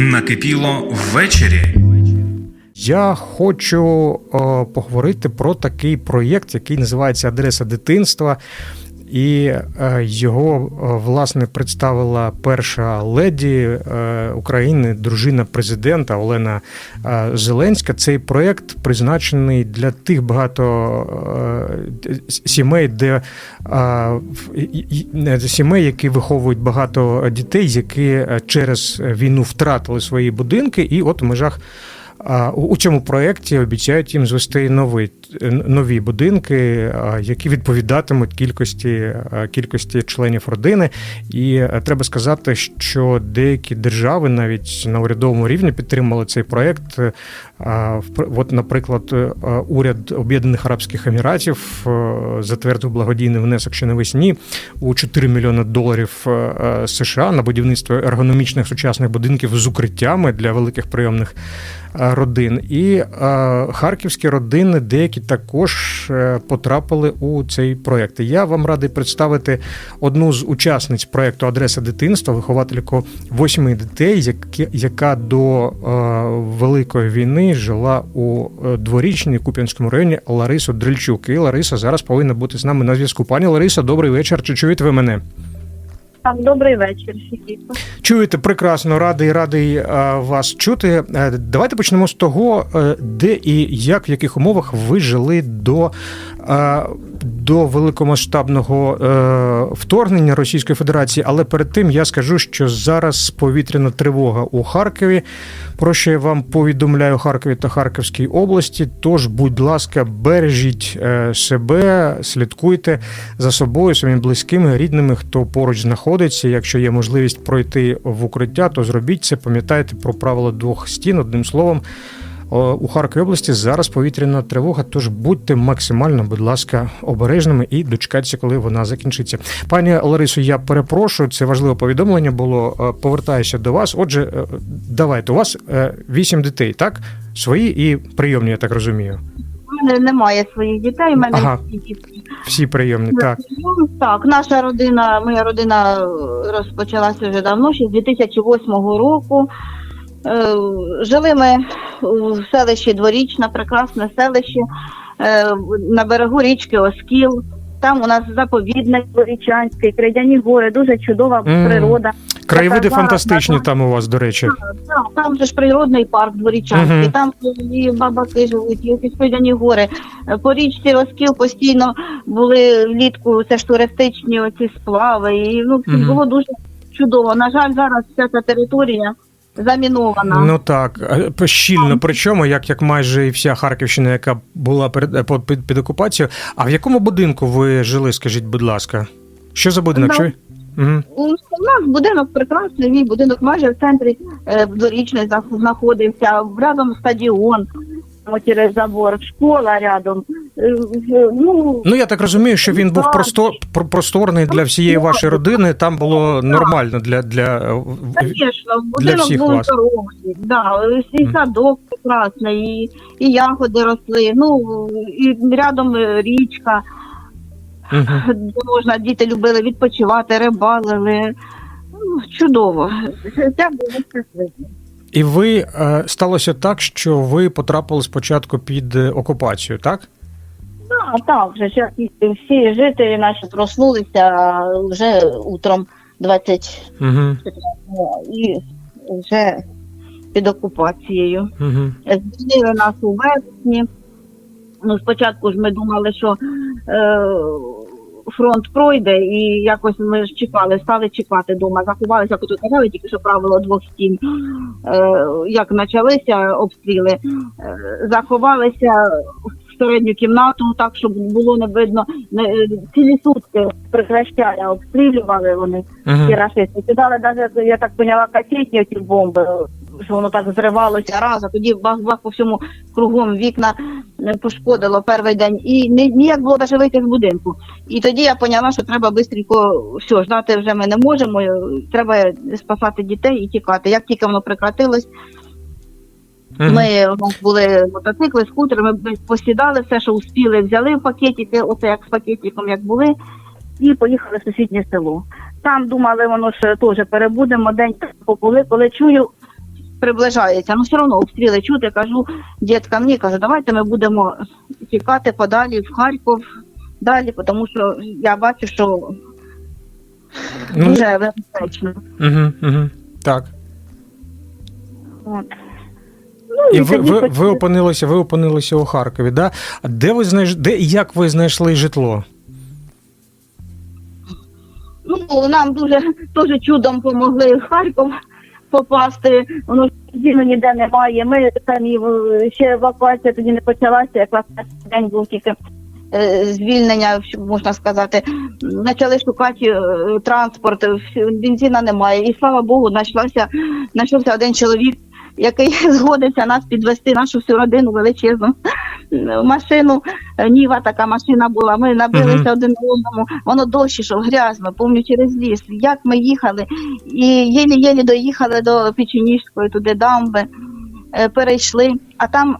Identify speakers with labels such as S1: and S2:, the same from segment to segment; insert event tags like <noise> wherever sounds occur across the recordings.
S1: Накипіло ввечері.
S2: Я хочу е, поговорити про такий проєкт, який називається Адреса дитинства. І е, його е, власне представила перша леді е, України, дружина президента Олена Зеленська. Цей проєкт призначений для тих багато сімей, де сімей, які виховують багато дітей, які через війну втратили свої будинки, і от в межах. У цьому проєкті обіцяють їм звести нові, нові будинки, які відповідатимуть кількості, кількості членів родини. І е, треба сказати, що деякі держави навіть на урядовому рівні підтримали цей проєкт. Е, От, наприклад, е, уряд Об'єднаних Арабських Еміратів затвердив благодійний внесок ще навесні у 4 мільйони доларів США на будівництво ергономічних сучасних будинків з укриттями для великих прийомних родин. І е, харківські родини деякі також е, потрапили у цей проєкт. Я вам радий представити одну з учасниць проєкту Адреса дитинства, виховательку восьми дітей, яка до е, Великої війни жила у е, дворічній Куп'янському районі Ларису Дрильчук. І Лариса зараз повинна бути з нами на зв'язку. Пані Лариса, добрий вечір. Чи чуєте ви мене?
S3: Так, добрий вечір, Шикіто.
S2: Чуєте прекрасно, радий, радий е, вас чути. Е, Давайте почнемо з того, е, де і як, в яких умовах ви жили до, до великомасштабного е, вторгнення Російської Федерації. Але перед тим я скажу, що зараз повітряна тривога у Харкові. Про що я вам повідомляю Харкові та Харківській області. Тож, будь ласка, бережіть е, себе, слідкуйте за собою, своїми близькими, рідними, хто поруч знаходиться. Якщо є можливість пройти в укриття, то зробіть це. Пам'ятайте про правило двох стін. Одним словом, у Харковій області зараз повітряна тривога. Тож будьте максимально, будь ласка, обережними і дочекайтеся, коли вона закінчиться. Пані Ларисо, я перепрошую, це важливе повідомлення було. Е, Повертаюся до вас. Отже, е, давайте у вас е, вісім дітей, так? Свої і прийомні, я так розумію.
S3: У мене немає своїх дітей, у мене
S2: Ага.
S3: всі.
S2: Всі прийомні, так.
S3: Ну, так, наша родина, моя родина е, розпочалася вже давно, ще з 2008 року. Е, Жили ми у селищі Дворічна, прекрасне селище е, на берегу річки Оскіл. Там у нас заповідник Дворічанський, Крейдяні гори, дуже чудова
S2: Мгм.
S3: природа.
S2: Краєвиди
S3: Така
S2: фантастичні
S3: гарна.
S2: там у вас, до речі.
S3: Так, там же ж природний парк Дворічанський,
S2: Мгм.
S3: там і бабаки живуть, і прийдені гори. Е, По річці Оскіл постійно були влітку це ж туристичні оці сплави. І ну
S2: Мгм.
S3: було дуже чудово. На жаль, зараз вся ця територія замінована.
S2: Ну так, щільно, причому, як, як майже і вся Харківщина, яка була перед, під, під, під окупацією. А в якому будинку ви жили, скажіть, будь ласка? Що за будинок? Чи? Угу.
S3: У нас будинок прекрасний, мій будинок майже в центрі е, дворічний знаходився, рядом стадіон. Через забор, школа рядом. Е, Ну,
S2: Ну я так розумію, що він був просто про- просторний для всієї вашої родини. Там було нормально для, для е, в-
S3: Звісно,
S2: всіх
S3: був
S2: вас.
S3: здоровий, да, і садок прекрасний, і, і ягоди росли, ну, і рядом е, річка, де можна, діти любили відпочивати, рибалили. Ну, чудово. Життя було щасливе.
S2: І ви е, сталося так, що ви потрапили спочатку під е, окупацію, так?
S3: Так, так, вже всі жителі наші проснулися вже утром 20
S2: Угу.
S3: і вже під окупацією.
S2: Угу.
S3: Звільнили нас у вересні. Ну, спочатку ж ми думали, що е, фронт пройде, і якось ми ж чекали, стали чекати вдома, заховалися, як тут казали, тільки що правило двох стін. Е, як почалися обстріли, е, заховалися в середню кімнату, так, щоб було не видно. Не, цілі сутки прекращання обстрілювали вони ті
S2: Угу.
S3: рашисти. Кидали навіть, я так поняла, касетні ці бомби, що воно так зривалося раз, а тоді бах-бах по всьому кругом вікна е, пошкодило перший день. І ні, ніяк було навіть вийти з будинку. І тоді я поняла, що треба швидко, все, ждати вже ми не можемо, е, треба спасати дітей і тікати. Як тільки воно прекратилось, ми у нас були мотоцикли, скутери, ми посідали все, що успіли, взяли в пакетики, оце як з пакетиком, як були, і поїхали в сусіднє село. Там думали, воно ж теж перебудемо, день побули, коли чую приближається. Ну все одно обстріли чути. Кажу діткам, ні, кажу, давайте ми будемо тікати подалі в Харків далі, тому що я бачу, що
S2: Ну,
S3: дуже небезпечно.
S2: угу, угу. Так.
S3: От. Ну,
S2: І ви, ви, ви опинилися, ви опинилися у Харкові, да? А де ви знайш... де і як ви знайшли житло?
S3: Ну, нам дуже, <laughs> дуже чудом допомогли в Харків попасти. Воно ж дійсно ніде немає. Ми самі ще евакуація тоді не почалася, якраз день був тільки е, звільнення, можна сказати. Почали шукати е, транспорт, бензина немає. І слава Богу, знайшовся один чоловік, який <laughs> згодився нас підвести нашу всю родину величезну е, машину. Е, Ніва така машина була. Ми набилися
S2: Мгм.
S3: один одному. Воно дощ ішов грязно, помню через ліс. Як ми їхали, і єлі-єлі доїхали до Печеніжської, туди дамби, е, перейшли. А там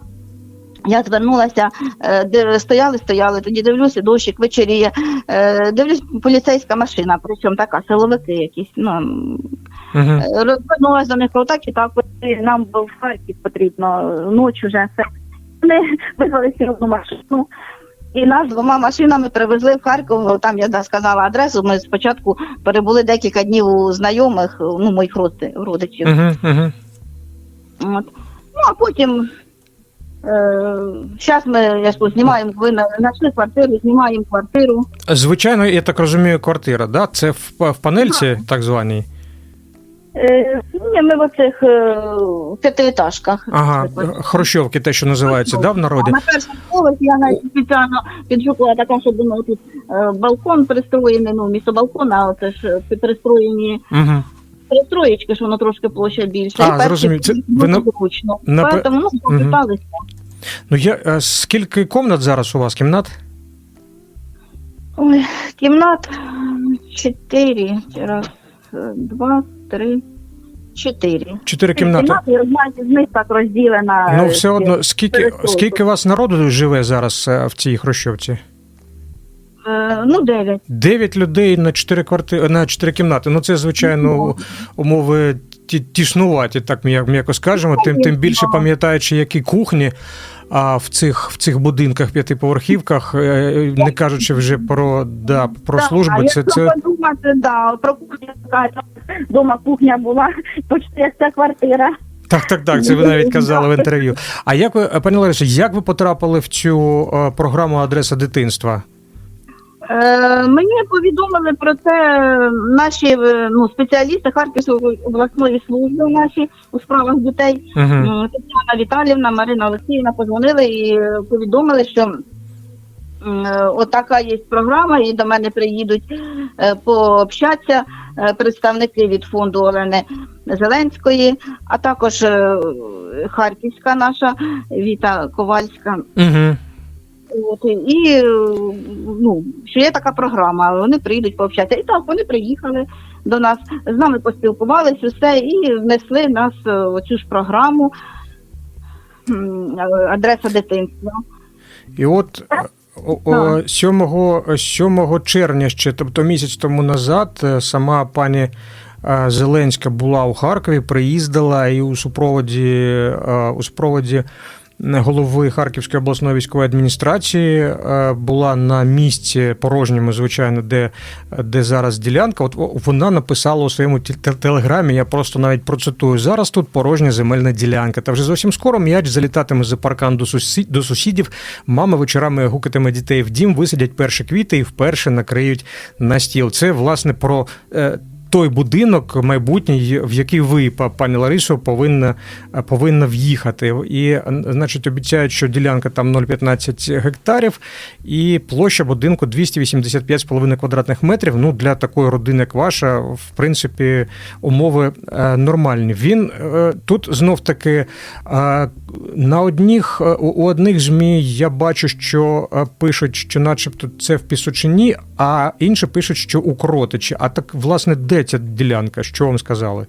S3: я звернулася, де стояли, стояли. Тоді дивлюся, дощик вечеріє. Е, Дивлюсь, поліцейська машина, причому така, силовики якісь. Ну,
S2: Угу.
S3: Е, Розвернулася до них і так, нам в Харків потрібно е, ніч вже все. Вони <laughs> визвали одну машину. І нас двома машинами привезли в Харків. Там я сказала адресу. Ми спочатку перебули декілька днів у знайомих, ну моїх родичів.
S2: Угу, угу.
S3: От. Ну а потім зараз ми я ж знімаємо, ви на- знайшли квартиру, знімаємо квартиру.
S2: Звичайно, я так розумію, квартира, да? Це в, в панельці, так званій.
S3: Е, ні, ми в оцих е, п'ятиэтажках.
S2: Ага, хрущовки, те, що називається, да, в народі.
S3: На першому поверсі я навіть спеціально підшукала така, щоб ну, тут е, балкон пристроєний, ну, місто балкона, а це ж е, пристроєні
S2: Угу.
S3: пристроєчки, що воно трошки площа більше.
S2: А,
S3: І перші
S2: зрозумів. Це ви на-
S3: зручно.
S2: на пе-
S3: Поэтому, ну, попиталися.
S2: Ну, я, е, скільки комнат зараз у вас? Кімнат?
S3: Ой, кімнат чотири, раз, е, два, три, чотири.
S2: Чотири кімнати.
S3: Кімнати, знаєте, з них так розділена.
S2: Ну,
S3: е,
S2: все одно, скільки, скільки вас народу живе зараз е, в цій хрущовці?
S3: е, Ну, дев'ять.
S2: Дев'ять людей на чотири кварти... на чотири кімнати. Ну, це, звичайно, умови ті- тіснуваті, так м'я- м'яко скажемо. Тим, тим більше пам'ятаючи, які кухні а в цих в цих будинках, п'ятиповерхівках, не кажучи вже про, да, про служби, це, це
S3: подумати, да, про кухню така, дома кухня була, почти як ця квартира.
S2: так, так, так. Це ви навіть казали в інтерв'ю. А як ви, пані Ларисо, як ви потрапили в цю е, програму Адреса дитинства?
S3: Е, мені повідомили про це наші е, ну, спеціалісти Харківської обласної служби наші у справах дітей.
S2: Угу.
S3: Тетяна Віталівна, Марина Олексіївна позвонили і повідомили, що е, отака є програма, і до мене приїдуть е, пообщатися представники від фонду Олени Зеленської, а також е, Харківська наша Віта Ковальська.
S2: Угу.
S3: От, і е, ну, що є така програма, вони прийдуть пообщатися. І так, вони приїхали до нас, з нами поспілкувалися, все, і внесли нас е, в цю ж програму е, адреса дитинства.
S2: І от е, о, о, 7, 7 червня ще, тобто місяць тому назад, е, сама пані е, Зеленська була у Харкові, приїздила і у супроводі, е, у супроводі голови Харківської обласної військової адміністрації е, була на місці порожньому, звичайно, де, де зараз ділянка. От вона написала у своєму телеграмі, я просто навіть процитую: зараз тут порожня земельна ділянка. Та вже зовсім скоро м'яч залітатиме за паркан до, сусі... до сусідів. Мама вечорами гукатиме дітей в дім, висадять перші квіти і вперше накриють на стіл. Це власне про. Той будинок майбутній, в який ви, пані Ларисо, повинна, повинна в'їхати. І, значить, обіцяють, що ділянка там 0,15 гектарів, і площа будинку 285,5 квадратних метрів. Ну, для такої родини, як ваша, в принципі, умови е, нормальні. Він е, тут знов таки е, на одних, у одних ЗМІ я бачу, що пишуть, що начебто це в Пісочині, а інші пишуть, що у Кротичі. А так, власне, де ця ділянка? Що вам сказали?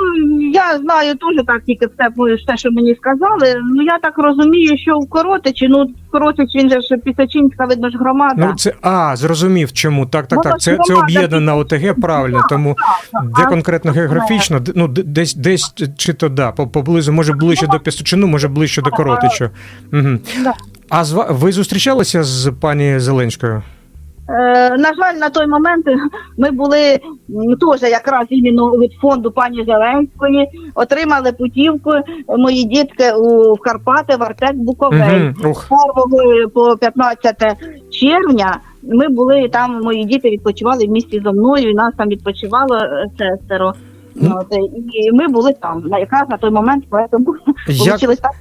S3: Ну, я знаю теж так тільки все, все, що мені сказали. Ну я так розумію, що в Коротичі, ну Коротич, він же ж Пісочинська, видно ж громада.
S2: Ну це а, зрозумів чому. Так, так, так. Це, це об'єднана ОТГ, правильно. Тому де конкретно географічно, ну десь десь чи то да, поблизу, може ближче до Пісочину, може ближче до Коротича. Угу. А з ви зустрічалися з пані Зеленською?
S3: Е, на жаль, на той момент ми були теж якраз іменно від фонду пані Зеленської, отримали путівку мої дітки у в Карпати, в Артек Буковель.
S2: Угу. Ух.
S3: 1 по 15 червня ми були там, мої діти відпочивали в місті зо мною, і нас там відпочивало е, шестеро.
S2: Ну.
S3: От, і ми були там, якраз на той момент, тому
S2: Як,
S3: так.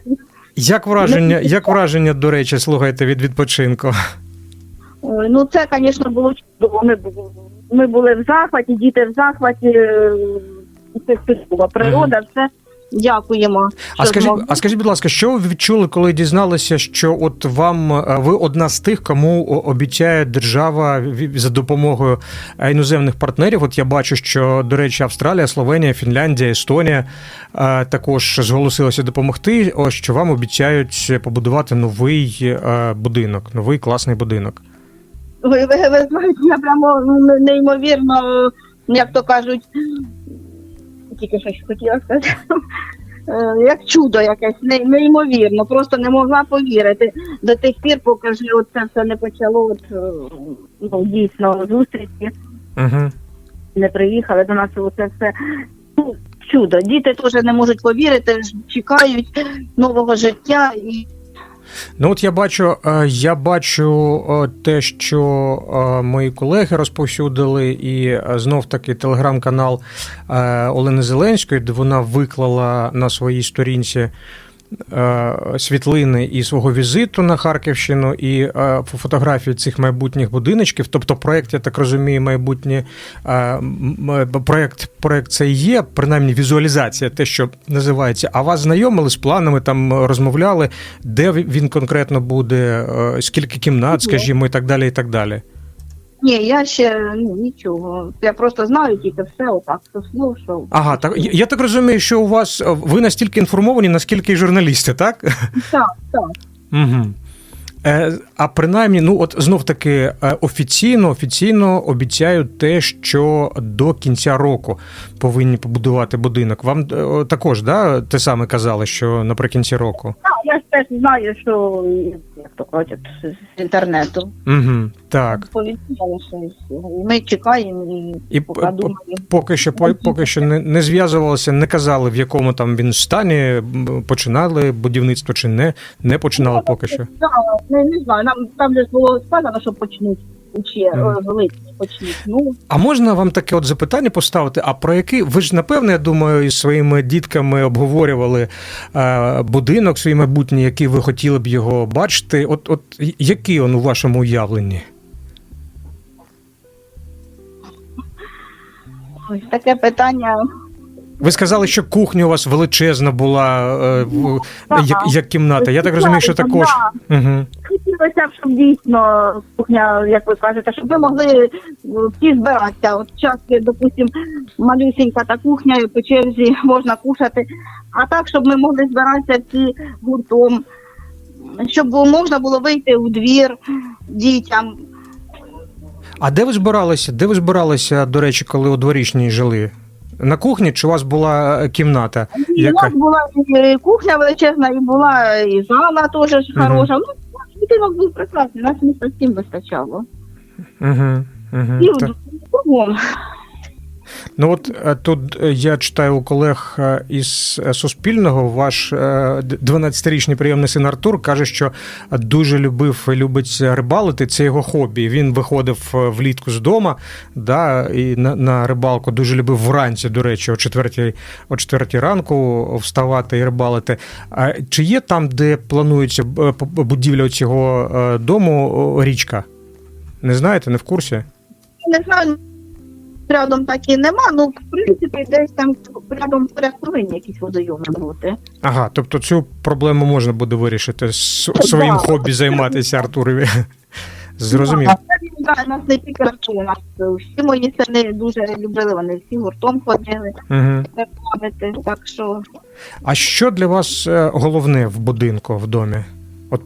S2: як враження, як враження, до речі, слухайте від відпочинку?
S3: Ой, Ну це, звісно, було чудово. Ми, бу- ми були в захваті, діти в захваті, це чудова природа, все. Дякуємо.
S2: А скажіть, а скажіть, будь ласка, що ви відчули, коли дізналися, що от вам е, ви одна з тих, кому обіцяє держава за допомогою е, іноземних партнерів? От я бачу, що до речі, Австралія, Словенія, Фінляндія, Естонія е, також зголосилися допомогти. Ось що вам обіцяють побудувати новий будинок, новий класний будинок.
S3: Ви, ви, ви знаєте, я прямо ну, неймовірно, як то кажуть, тільки щось хотіла сказати. е, Як чудо якесь, не- неймовірно, просто не могла повірити до тих пір, поки ж це все не почало от, е, ну, дійсно зустрічі.
S2: Угу.
S3: не приїхали до нас. Оце все ну, чудо. Діти теж не можуть повірити, чекають нового життя і
S2: Ну, от я бачу, е, я бачу е, те, що е, мої колеги розповсюдили, і знов таки телеграм-канал Олени Зеленської, де вона виклала на своїй сторінці. Е, Світлини і свого візиту на Харківщину, і е, фотографії цих майбутніх будиночків. Тобто, проект, я так розумію, майбутнє е, проект, проект це і є, принаймні візуалізація, те, що називається. А вас знайомили з планами, там розмовляли, де він конкретно буде, скільки кімнат, скажімо, і так далі. і так далі.
S3: Ні, я ще ну, нічого. Я просто знаю тільки все отак, то слов, що
S2: Ага, так я я так розумію, що у вас е, ви настільки інформовані, наскільки і журналісти, так?
S3: так, так.
S2: Угу. Е, а принаймні, ну от знов таки е, офіційно, офіційно обіцяють те, що до кінця року повинні побудувати будинок. Вам також да, те саме казали, що наприкінці року.
S3: Так, я ж теж знаю, що як то кажуть, з інтернету.
S2: Угу, так.
S3: Повідомляли, що і ми чекаємо і,
S2: І
S3: поки думаємо.
S2: поки що, по- поки що не, не зв'язувалися, не казали, в якому там він стані, починали будівництво чи не, не починали поки що.
S3: Да, не, не знаю, нам там же ж було сказано, що почнуть ще в липні почнуть. Ну,
S2: А можна вам таке от запитання поставити? А про який ви ж напевне, я думаю, із своїми дітками обговорювали е, будинок свій майбутній, який ви хотіли б його бачити? От, от який він у вашому уявленні?
S3: ось таке питання.
S2: Ви сказали, що кухня у вас величезна була, е, в-
S3: Ага.
S2: як, як кімната. Я так розумію, що також. Угу.
S3: Хотілося б, щоб дійсно кухня, як ви кажете, щоб ви могли е, всі збиратися. От часто, допустим, малюсенька та кухня, і по черзі можна кушати. А так, щоб ми могли збиратися всі гуртом, щоб можна було вийти у двір дітям.
S2: А де ви збиралися? Де ви збиралися, до речі, коли у дворічній жили? На кухні чи у вас була е, кімната?
S3: І у нас була і кухня величезна, і була і зала теж
S2: хороша.
S3: Хороша. Ну, будинок був прекрасний, нас місто всім вистачало.
S2: Угу, угу.
S3: І кругом.
S2: Ну от е, тут е, я читаю у колег е, із Суспільного. Ваш е, 12-річний прийомний син Артур каже, що дуже любив і любить рибалити. Це його хобі. Він виходив влітку з дому, да, і на, на рибалку дуже любив вранці, до речі, о четвертій, о четвертій ранку вставати і рибалити. А чи є там, де планується будівля цього дому, річка? Не знаєте, не в курсі?
S3: Не знаю, рядом так і нема, ну в принципі десь там рядом поряд повинні якісь водойоми бути.
S2: Ага, тобто цю проблему можна буде вирішити с- своїм
S3: Да.
S2: хобі займатися Артурові. <laughs>
S3: Він да, нас не тільки рахує, нас е, всі мої сини дуже любили, вони всі гуртом ходили,
S2: Угу.
S3: так що
S2: А що для вас е, головне в будинку, в домі? От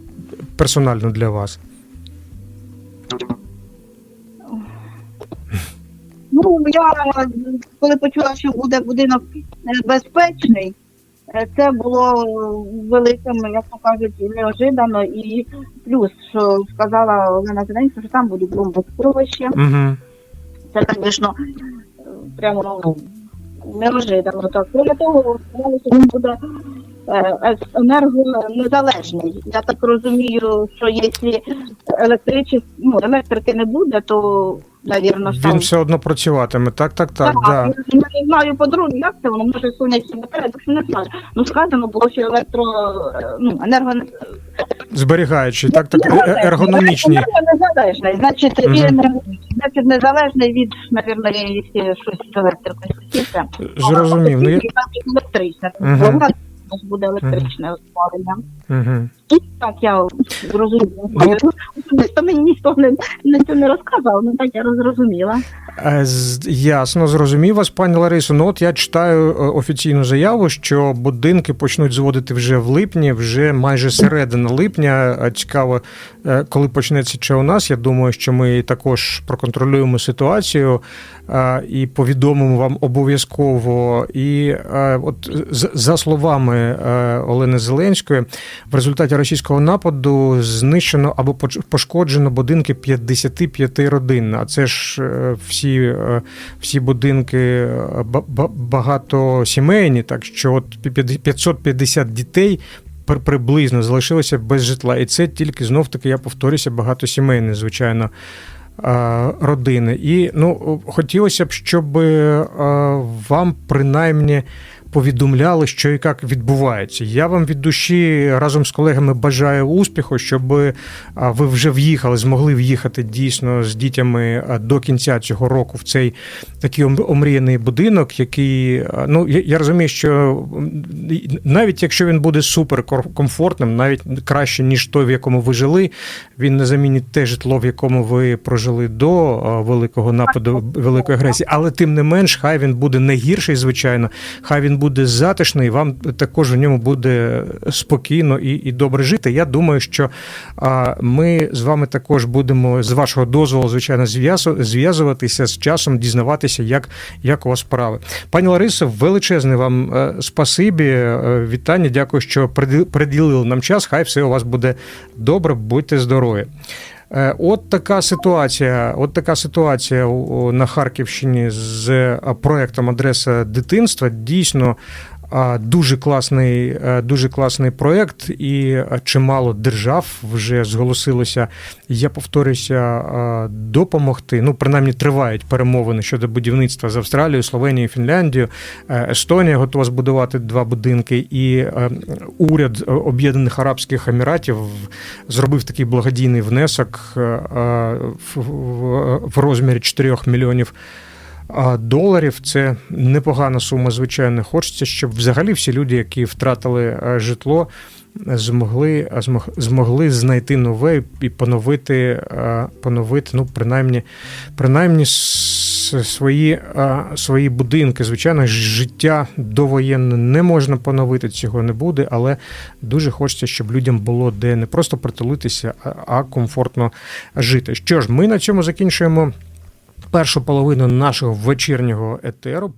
S2: персонально для вас?
S3: Ну я коли почула, що буде будинок е, безпечний, е, це було великим, як то кажуть, неожиданно. І плюс, що сказала Олена Зеленська, що там буде бомбосховище.
S2: Угу.
S3: Це, звісно, прямо неожиданно. Так. Крім того, що він буде енергонезалежний. Я так розумію, що якщо електричі, ну, електрики не буде, то, навірно,
S2: Він
S3: там...
S2: все одно працюватиме. Так, так, так.
S3: Так,
S2: Да.
S3: Я не знаю подруги, як це воно може сонячні батареї, так що не знаю. Ну сказано було, що електро е, ну енерго
S2: Зберігаючи, так, так, е- е- ергономічні.
S3: незалежний, значить і енергетичний. значить незалежний від, навірно, якщо щось з електрикою.
S2: Зрозумів. Ну, я...
S3: Значить, електричне. Нас буде електричне опалення.
S2: Угу.
S3: І так я розумію.
S2: Ну,
S3: То мені ніхто не, не це не розказав, ну так я розрозуміла.
S2: Е, Ясно, зрозумів вас, пані Ларисо. Ну от я читаю е, офіційну заяву, що будинки почнуть зводити вже в липні, вже майже середина липня. Е, Цікаво, коли почнеться чи у нас. Я думаю, що ми також проконтролюємо ситуацію і повідомимо вам обов'язково. І от за словами Олени Зеленської, в результаті російського нападу знищено або пошкоджено будинки 55 родин. А це ж е, всі, е, всі будинки е, ба- ба- багатосімейні, так що от пі- 550 дітей. Приблизно залишилися без житла, і це тільки знов таки, я повторюся, багатосімейні, звичайно, родини. І ну, хотілося б, щоб вам принаймні повідомляли, що і як відбувається. Я вам від душі разом з колегами бажаю успіху, щоб ви вже в'їхали, змогли в'їхати дійсно з дітями до кінця цього року в цей такий омріяний будинок, який ну я, розумію, що навіть якщо він буде супер кор- комфортним, навіть краще ніж той, в якому ви жили, він не замінить те житло, в якому ви прожили до великого нападу, великої агресії, але тим не менш, хай він буде не гірший, звичайно, хай він буде затишний, вам також в ньому буде спокійно і, і добре жити. Я думаю, що а, ми з вами також будемо з вашого дозволу, звичайно, зв'язу- зв'язуватися з часом, дізнаватися, як, як у вас справи. Пані Ларисо, величезне вам е, спасибі, е, вітання. Дякую, що приділили нам час. Хай все у вас буде добре, будьте здорові. Е, От така ситуація. От така ситуація на Харківщині з е, проектом Адреса дитинства. Дійсно. Дуже класний, е, дуже класний проект, і е, чимало держав вже зголосилося. Я повторюся, е, допомогти. Ну, принаймні, тривають перемовини щодо будівництва з Австралією, Словенією, Фінляндією. Естонія готова збудувати два будинки, і уряд Об'єднаних Арабських Еміратів зробив такий благодійний внесок в- розмірі 4 мільйонів доларів. Це непогана сума, звичайно. Хочеться, щоб взагалі всі люди, які втратили е, житло, змогли, а, змог- змогли знайти нове і поновити, е, поновити ну, принаймні, принаймні свої, е, свої будинки. Звичайно, життя довоєнне не можна поновити, цього не буде, але дуже хочеться, щоб людям було де не просто притулитися, а комфортно жити. Що ж, ми на цьому закінчуємо першу половину нашого вечірнього етеру.